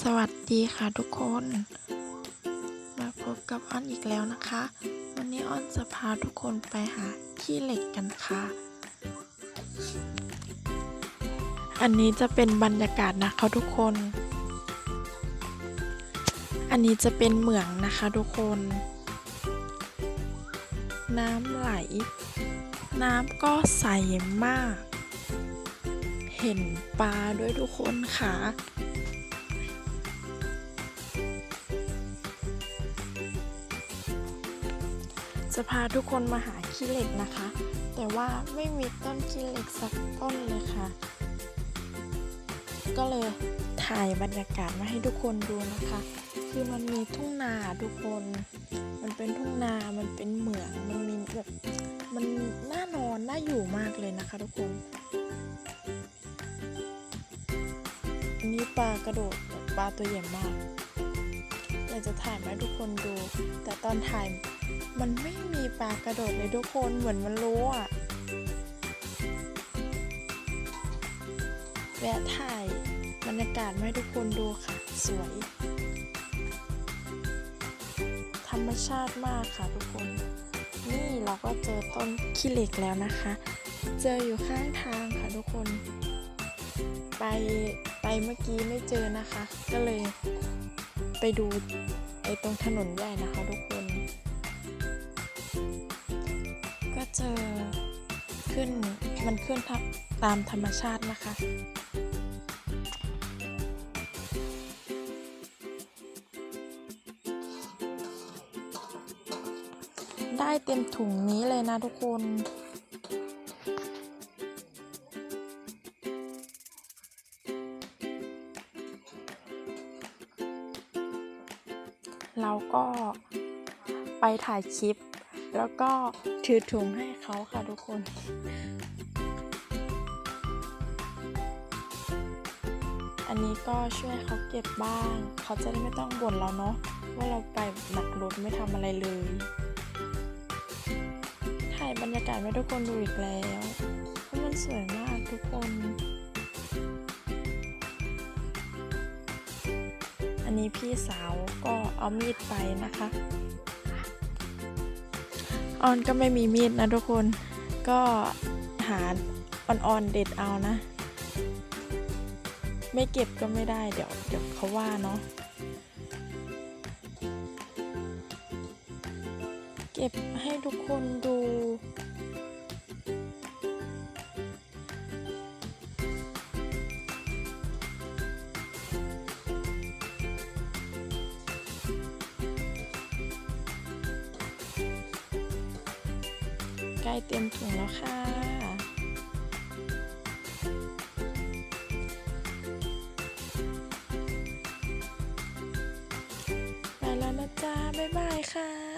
สวัสดีค่ะทุกคน มาพบกับอ้อนอีกแล้วนะคะ วันนี้อ้อนจะพาทุกคนไปหาขี้เหล็กกันค่ะ อันนี้จะเป็นบรรยากาศนะคะทุกคน อันนี้จะเป็นเหมืองนะคะทุกคน น้ำไหล น้ำก็ใสมาก เห็นปลาด้วยทุกคนค่ะ จะพาทุกคนมาหาขี้เหล็กนะคะ แต่ว่าไม่มีต้นขี้เหล็กสักต้นเลยค่ะ ก็เลยถ่ายบรรยากาศมาให้ทุกคนดูนะคะ คือมันมีทุ่งนาทุกคน มันเป็นทุ่งนา มันเป็นเหมือง มันมีแบบมันน่านอนน่าอยู่มากเลยนะคะทุกคน อันนี้ปลากระโดดปลาตัวใหญ่มากอยาก จะถ่ายมาทุกคนดู แต่ตอนถ่ายมันไม่มีปลากระโดดเลยทุกคนเหมือนมันรู้อะแวะถ่ายบรรยากาศมาให้ทุกคนดูค่ะ สวย ธรรมชาติมากค่ะทุกคน นี่เราก็เจอต้นขี้เหล็กแล้วนะคะ เจออยู่ข้างทางค่ะทุกคน ไปไปเมื่อกี้ไม่เจอนะคะ ก็เลย ไปดูไอ้ตรงถนนใหญ่นะคะทุกคน ก็เจอขึ้นมันขึ้นทับตามธรรมชาตินะคะได้เต็มถุงนี้เลยนะทุกคน เราก็ไปถ่ายคลิป แล้วก็ถือถุงให้เขาค่ะทุกคนอันนี้ก็ช่วยเขาเก็บบ้าง เขาจะได้ไม่ต้องบ่นเราเนาะว่าเราไปหนักรถไม่ทำอะไรเลย ถ่ายบรรยากาศให้ทุกคนดูอีกแล้วเพราะมันสวยมากทุกคน อันนี้พี่สาวก็เอามีดไปนะคะออนก็ไม่มีมีดนะทุกคนก็หาอ่อนๆเด็ดเอานะ ไม่เก็บก็ไม่ได้เดี๋ยวเดี๋ยวเขาว่าเนาะเก็บให้ทุกคนดู ใกล้เต็มถุงแล้วค่ะ ไปแล้วนะจ๊ะ บ๊ายบายค่ะ